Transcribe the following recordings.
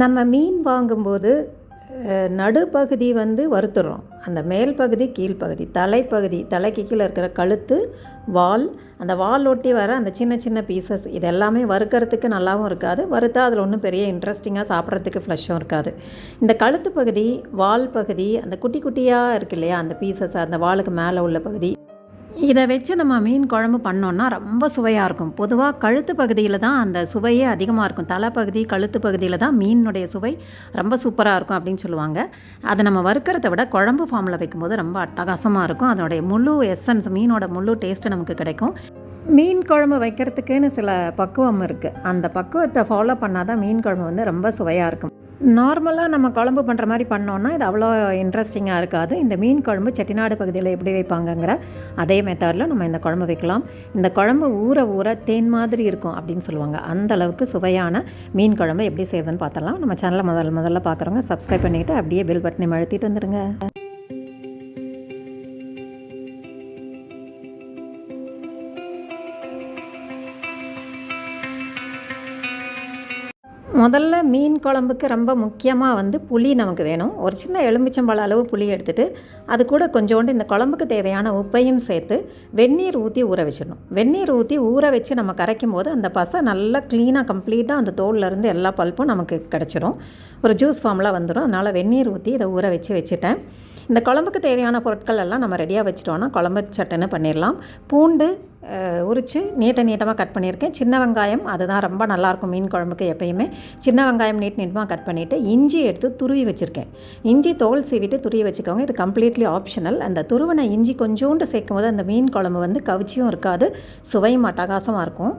நம்ம மீன் வாங்கும்போது நடுப்பகுதி வந்து வறுத்துடுறோம். அந்த மேல் பகுதி கீழ்ப்பகுதி தலைப்பகுதி தலைக்கு கீழே இருக்கிற கழுத்து வால் அந்த வால் ஒட்டி வர அந்த சின்ன சின்ன பீசஸ் இது எல்லாமே வறுக்கிறதுக்கு நல்லாவும் இருக்காது. வறுத்தா அதில் ஒன்றும் பெரிய இன்ட்ரெஸ்டிங்காக சாப்பிட்றதுக்கு ஃப்ளஷும் இருக்காது. இந்த கழுத்து பகுதி வால் பகுதி அந்த குட்டி குட்டியாக இருக்கு இல்லையா அந்த பீசஸ் அந்த வாலுக்கு மேலே உள்ள பகுதி இதை வச்சு நம்ம மீன் குழம்பு பண்ணோன்னா ரொம்ப சுவையாக இருக்கும். பொதுவாக கழுத்து பகுதியில் தான் அந்த சுவையே அதிகமாக இருக்கும். தலைப்பகுதி கழுத்து பகுதியில் தான் மீனுடைய சுவை ரொம்ப சூப்பராக இருக்கும் அப்படின்னு சொல்லுவாங்க. அதை நம்ம வறுக்கிறத விட குழம்பு ஃபார்மில் வைக்கும்போது ரொம்ப அட்டகாசமாக இருக்கும். அதனுடைய முழு எசன்ஸ் மீனோட முழு டேஸ்ட்டு நமக்கு கிடைக்கும். மீன் குழம்பு வைக்கிறதுக்குன்னு சில பக்குவம் இருக்குது அந்த பக்குவத்தை ஃபாலோ பண்ணால் தான் மீன் குழம்பு வந்து ரொம்ப சுவையாக இருக்கும். நார்மலாக நம்ம குழம்பு பண்ணுற மாதிரி பண்ணோன்னா இது அவ்வளோ இன்ட்ரெஸ்டிங்காக இருக்காது. இந்த மீன் குழம்பு செட்டிநாடு பகுதியில் எப்படி வைப்பாங்கங்கிற அதே மெத்தடில் நம்ம இந்த குழம்பு வைக்கலாம். இந்த குழம்பு ஊற ஊற தேன் மாதிரி இருக்கும் அப்படின்னு சொல்லுவாங்க. அந்த அளவுக்கு சுவையான மீன் குழம்பு எப்படி செய்யுதுன்னு பார்த்தலாம் நம்ம சேனலை முதல்ல முதல்ல பார்க்குறவங்க சப்ஸ்கிரைப் பண்ணிவிட்டு அப்படியே பெல் பட்டனை அழுத்திட்டு வந்துடுங்க முதல்ல மீன் குழம்புக்கு ரொம்ப முக்கியமாக வந்து புளி நமக்கு வேணும். ஒரு சின்ன எலுமிச்சம்பழ அளவு புளி எடுத்துட்டு அது கூட கொஞ்சோண்டு இந்த குழம்புக்கு தேவையான உப்பையும் சேர்த்து வெந்நீர் ஊற்றி ஊற வச்சிடணும். வெந்நீர் ஊற்றி ஊற வச்சு நம்ம கரைக்கும் போது அந்த பசை நல்லா க்ளீனாக கம்ப்ளீட்டாக அந்த தோல்லேருந்து எல்லா பல்ப்பும் நமக்கு கிடச்சிரும். ஒரு ஜூஸ் ஃபார்மில் வந்துடும் அதனால் வெந்நீர் ஊற்றி இதை ஊற வச்சு வச்சுட்டேன். இந்த குழம்புக்கு தேவையான பொருட்கள் எல்லாம் நம்ம ரெடியாக வச்சுட்டோன்னா குழம்பு சட்டுன்னு பண்ணிடலாம் பூண்டு உரித்து நீட்ட நீட்டமாக கட் பண்ணியிருக்கேன். சின்ன வெங்காயம் அதுதான் ரொம்ப நல்லாயிருக்கும் மீன் குழம்புக்கு எப்பயுமே. சின்ன வெங்காயம் நீட் நீட்டமாக கட் பண்ணிவிட்டு இஞ்சி எடுத்து துருவி வச்சுருக்கேன். இஞ்சி தோல் சீவிட்டு துருவி வச்சுக்கோங்க. இது கம்ப்ளீட்லி ஆப்ஷனல் அந்த துருவினை இஞ்சி கொஞ்சோண்டு சேர்க்கும் போது அந்த மீன் குழம்பு வந்து கவிச்சியும் இருக்காது. சுவையும் அட்டகாசமாக இருக்கும்.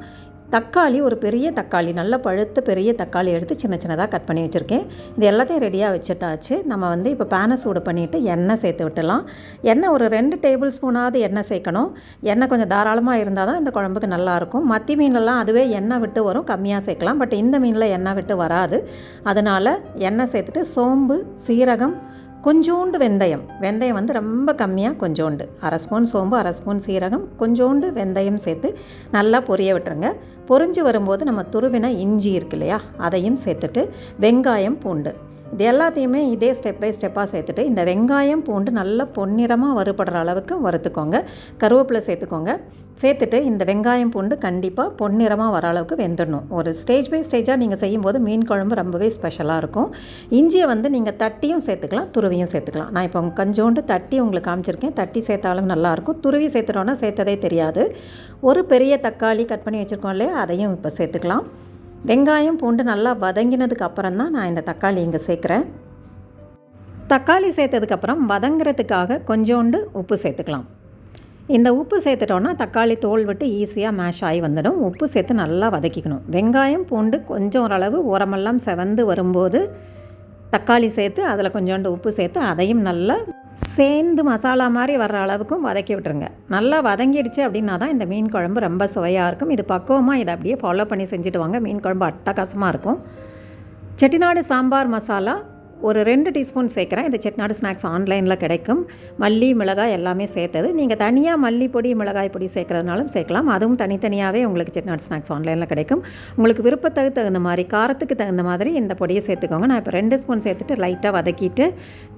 தக்காளி ஒரு பெரிய தக்காளி நல்ல பழுத்த பெரிய தக்காளி எடுத்து சின்ன சின்னதாக கட் பண்ணி வச்சுருக்கேன். இது எல்லாத்தையும் ரெடியாக வச்சுட்டாச்சு. நம்ம வந்து இப்போ பேனை சூடு பண்ணிவிட்டு எண்ணெய் சேர்த்து விட்டுலாம் எண்ணெய் ஒரு ரெண்டு டேபிள் ஸ்பூனாவது எண்ணெய் சேர்க்கணும். எண்ணெய் கொஞ்சம் தாராளமாக இருந்தால் தான் இந்த குழம்புக்கு நல்லாயிருக்கும் மத்தி மீன்லலாம் அதுவே எண்ணெய் விட்டு வரும் கம்மியாக சேர்க்கலாம். பட் இந்த மீனில் எண்ணெய் விட்டு வராது. அதனால் எண்ணெய் சேர்த்துட்டு சோம்பு சீரகம் கொஞ்சோண்டு வெந்தயம். வெந்தயம் வந்து ரொம்ப கம்மியாக கொஞ்சோண்டு. அரை ஸ்பூன் சோம்பு அரை ஸ்பூன் சீரகம் கொஞ்சோண்டு வெந்தயம் சேர்த்து நல்லா பொரிய விட்டுருங்க. பொரிஞ்சு வரும்போது நம்ம துருவின இஞ்சி இருக்கு இல்லையா அதையும் சேர்த்துட்டு வெங்காயம் பூண்டு. இது எல்லாத்தையுமே இதே ஸ்டெப் பை ஸ்டெப்பாக சேர்த்துட்டு இந்த வெங்காயம் பூண்டு நல்லா பொன்னிறமாக வறுபடுற அளவுக்கு வறுத்துக்கோங்க. கருவேப்பிலை சேர்த்துக்கோங்க. சேர்த்துட்டு இந்த வெங்காயம் பூண்டு கண்டிப்பாக பொன்னிறமாக வர அளவுக்கு வெந்துடணும். ஒரு ஸ்டேஜ் பை ஸ்டேஜாக நீங்கள் செய்யும்போது மீன் குழம்பு ரொம்பவே ஸ்பெஷலாக இருக்கும். இஞ்சியை வந்து நீங்கள் தட்டியும் சேர்த்துக்கலாம் துருவியும் சேர்த்துக்கலாம். நான் இப்போ கொஞ்சோண்டு தட்டி உங்களுக்கு காமிச்சிருக்கேன். தட்டி சேர்த்தாலும் நல்லாயிருக்கும் துருவி சேர்த்துட்டோன்னா சேர்த்ததே தெரியாது. ஒரு பெரிய தக்காளி கட் பண்ணி வச்சுருக்கோம் இல்லையா? அதையும் இப்போ சேர்த்துக்கலாம். வெங்காயம் பூண்டு நல்லா வதங்கினதுக்கு அப்புறம் தான் நான் இந்த தக்காளி இங்கே சேர்க்குறேன். தக்காளி சேர்த்ததுக்கப்புறம் வதங்குறதுக்காக கொஞ்சோண்டு உப்பு சேர்த்துக்கலாம். இந்த உப்பு சேர்த்துட்டோன்னா தக்காளி தோல் விட்டு ஈஸியாக மேஷ் ஆகி வந்துடும். உப்பு சேர்த்து நல்லா வதக்கிக்கணும். வெங்காயம் பூண்டு கொஞ்சம் ஓரளவு உரமெல்லாம் செவந்து வரும்போது தக்காளி சேர்த்து அதில் கொஞ்சோண்டு உப்பு சேர்த்து அதையும் நல்லா சேர்ந்து மசாலா மாதிரி வர்ற அளவுக்கும் வதக்கி விட்டுருங்க. நல்லா வதங்கிடுச்சு அப்படின்னா தான் இந்த மீன் குழம்பு ரொம்ப சுவையாக இருக்கும். இது பக்குவமாக இதை அப்படியே ஃபாலோ பண்ணி செஞ்சுட்டு வாங்க. மீன் குழம்பு அட்டகாசமாக இருக்கும். செட்டிநாடு சாம்பார் மசாலா ஒரு ரெண்டு டீஸ்பூன் சேர்க்குறேன். இந்த செட்நாடு ஸ்நாக்ஸ் ஆன்லைனில் கிடைக்கும். மல்லி மிளகாய் எல்லாமே சேர்த்தது. நீங்கள் தனியாக மல்லிப்பொடி மிளகாய் பொடி சேர்க்குறதுனாலும் சேர்க்கலாம். அதுவும் தனித்தனியாகவே உங்களுக்கு செட்நாடு ஸ்நாக்ஸ் ஆன்லைனில் கிடைக்கும். உங்களுக்கு விருப்பத்துக்கு தகுந்த மாதிரி காரத்துக்கு தகுந்த மாதிரி இந்த பொடியை சேர்த்துக்கோங்க. நான் இப்போ ரெண்டு ஸ்பூன் சேர்த்துட்டு லைட்டாக வதக்கிட்டு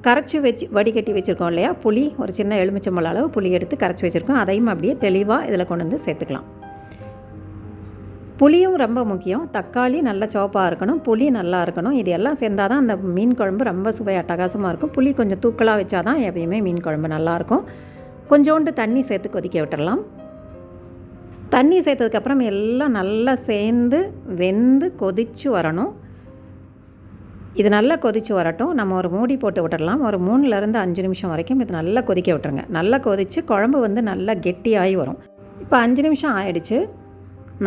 கரைச்சி வச்சு வடிகட்டி வச்சுருக்கோம் இல்லையா? புளி ஒரு சின்ன எலுமிச்சம்பழ அளவு புளி எடுத்து கரைச்சி வச்சுருக்கோம். அதையும் அப்படியே தெளிவாக இதில் கொண்டு வந்து சேர்த்துக்கலாம். புளியும் ரொம்ப முக்கியம். தக்காளி நல்லா சோப்பாக இருக்கணும். புளி நல்லா இருக்கணும். இது எல்லாம் சேர்ந்தால் தான் அந்த மீன் குழம்பு ரொம்ப சுவை அட்டகாசமாக இருக்கும். புளி கொஞ்சம் தூக்கலாக வச்சா தான் எப்பயுமே மீன் குழம்பு நல்லாயிருக்கும் கொஞ்சோண்டு தண்ணி சேர்த்து கொதிக்க விட்டுடலாம் தண்ணி சேர்த்ததுக்கப்புறம் எல்லாம் நல்லா சேர்ந்து வெந்து கொதித்து வரணும். இது நல்லா கொதித்து வரட்டும். நம்ம ஒரு மூடி போட்டு விட்டுடலாம் ஒரு மூணுலேருந்து அஞ்சு நிமிஷம் வரைக்கும் இது நல்லா கொதிக்க விட்டுருங்க. நல்லா கொதித்து குழம்பு வந்து நல்லா கெட்டியாகி வரும். இப்போ அஞ்சு நிமிஷம் ஆயிடுச்சு.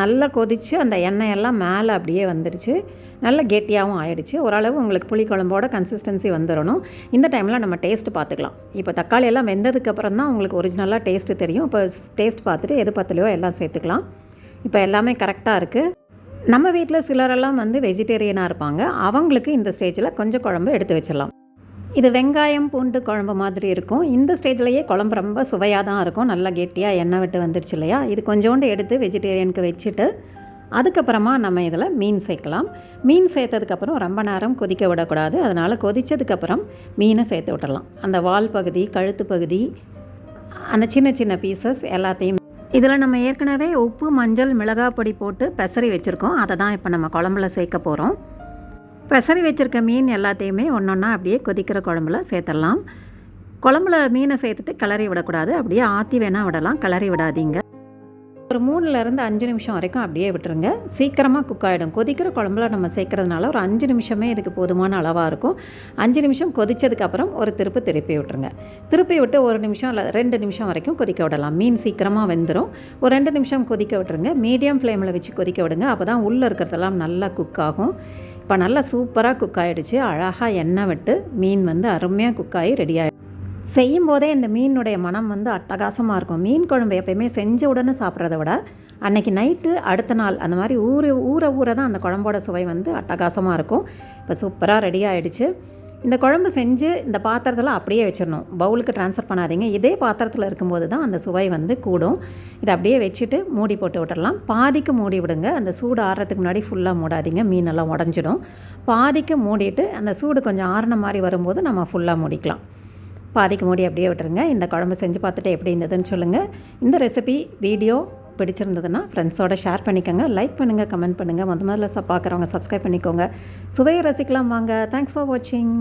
நல்லா கொதித்து அந்த எண்ணெய் எல்லாம் மேலே அப்படியே வந்துடுச்சு நல்ல கெட்டியாகவும் ஆயிடுச்சு. ஓரளவு உங்களுக்கு புளிக்குழம்போட கன்சிஸ்டன்சி வந்துடணும். இந்த டைமில் நம்ம டேஸ்ட் பார்த்துக்கலாம். இப்போ தக்காளி எல்லாம் வெந்ததுக்கப்புறம் தான் உங்களுக்கு ஒரிஜினலாக டேஸ்ட்டு தெரியும். இப்போ டேஸ்ட் பார்த்துட்டு எது பத்தலையோ எல்லாம் சேர்த்துக்கலாம். இப்போ எல்லாமே கரெக்டாக இருக்குது நம்ம வீட்டில் சிலரெல்லாம் வந்து வெஜிடேரியனாக இருப்பாங்க. அவங்களுக்கு இந்த ஸ்டேஜில் கொஞ்சம் குழம்பு எடுத்து வச்சிடலாம். இது வெங்காயம் பூண்டு குழம்பு மாதிரி இருக்கும். இந்த ஸ்டேஜ்லேயே குழம்பு ரொம்ப சுவையாக தான் இருக்கும். நல்லா கெட்டியாக எண்ணெய் விட்டு வந்துடுச்சு இல்லையா? இது கொஞ்சோண்டு எடுத்து வெஜிடேரியனுக்கு வச்சுட்டு அதுக்கப்புறமா நம்ம இதில் மீன் சேர்க்கலாம். மீன் சேர்த்ததுக்கப்புறம் ரொம்ப நேரம் கொதிக்க விடக்கூடாது. அதனால் கொதித்ததுக்கப்புறம் மீனை சேர்த்து விட்டுடலாம் அந்த வால் பகுதி கழுத்து பகுதி அந்த சின்ன சின்ன பீசஸ் எல்லாத்தையும். இதில் நம்ம ஏற்கனவே உப்பு மஞ்சள் மிளகாய் பொடி போட்டு பெசரி வச்சுருக்கோம். அதை தான் இப்போ நம்ம குழம்புல சேர்க்க போகிறோம் பெசரி வச்சுருக்க மீன் எல்லாத்தையுமே ஒன்று ஒன்றா அப்படியே கொதிக்கிற குழம்புல சேர்த்துடலாம். குழம்புல மீனை சேர்த்துட்டு கிளறி விடக்கூடாது. அப்படியே ஆற்றி வேணால் விடலாம். கிளறி விடாதீங்க. ஒரு மூணுலேருந்து அஞ்சு நிமிஷம் வரைக்கும் அப்படியே விட்டுருங்க. சீக்கிரமாக குக் ஆகிடும் கொதிக்கிற குழம்புல நம்ம சேர்க்கறதுனால ஒரு அஞ்சு நிமிஷமே இதுக்கு போதுமான அளவாக இருக்கும். அஞ்சு நிமிஷம் கொதித்ததுக்கப்புறம் ஒரு திருப்பு திருப்பி விட்டுருங்க. திருப்பி விட்டு ஒரு நிமிஷம் இல்லை ரெண்டு நிமிஷம் வரைக்கும் கொதிக்க விடலாம். மீன் சீக்கிரமாக வெந்துடும் ஒரு ரெண்டு நிமிஷம் கொதிக்க விட்டுருங்க. மீடியம் ஃப்ளேமில் வச்சு கொதிக்க விடுங்க. அப்போ தான் உள்ளே இருக்கிறதெல்லாம் நல்லா குக் ஆகும். இப்போ நல்லா சூப்பராக குக் ஆகிடுச்சு அழகாக எண்ணெய் விட்டு மீன் வந்து அருமையாக குக் ஆகி ரெடி ஆகிடும் செய்யும் போதே இந்த மீனுடைய மனம் வந்து அட்டகாசமாக இருக்கும். மீன் குழம்பு எப்பயுமே செஞ்ச உடனே சாப்பிட்றத விட அன்னைக்கு நைட்டு அடுத்த நாள் அந்த மாதிரி ஊற ஊற ஊற தான் அந்த குழம்போட சுவை வந்து அட்டகாசமாக இருக்கும். இப்போ சூப்பராக ரெடி ஆகிடுச்சு இந்த குழம்பு செஞ்சு இந்த பாத்திரத்தில் அப்படியே வச்சிடணும். பவுலுக்கு ட்ரான்ஸ்ஃபர் பண்ணாதீங்க. இதே பாத்திரத்தில் இருக்கும்போது தான் அந்த சுவை வந்து கூடும். இதை அப்படியே வச்சுட்டு மூடி போட்டு விட்டுடலாம் பாதிக்கு மூடி விடுங்க. அந்த சூடு ஆறுறதுக்கு முன்னாடி ஃபுல்லாக மூடாதீங்க. மீனெல்லாம் உடஞ்சிடும். பாதிக்கு மூடிட்டு அந்த சூடு கொஞ்சம் ஆறின மாதிரி வரும்போது நம்ம ஃபுல்லாக மூடிக்கலாம். பாதிக்கு மூடி அப்படியே விட்டுருங்க. இந்த குழம்பு செஞ்சு பார்த்துட்டு எப்படி இருந்ததுன்னு சொல்லுங்கள் இந்த ரெசிபி வீடியோ பிடிச்சிருந்ததுன்னா ஃப்ரெண்ட்ஸோட ஷேர் பண்ணிக்கோங்க லைக் பண்ணுங்கள் கமெண்ட் பண்ணுங்கள் முத முதல்ல ச பார்க்குறவங்க சப்ஸ்கிரைப் பண்ணிக்கோங்க. சுவையை ரசிக்கலாம் வாங்க. தேங்க்ஸ் ஃபார் வாட்சிங்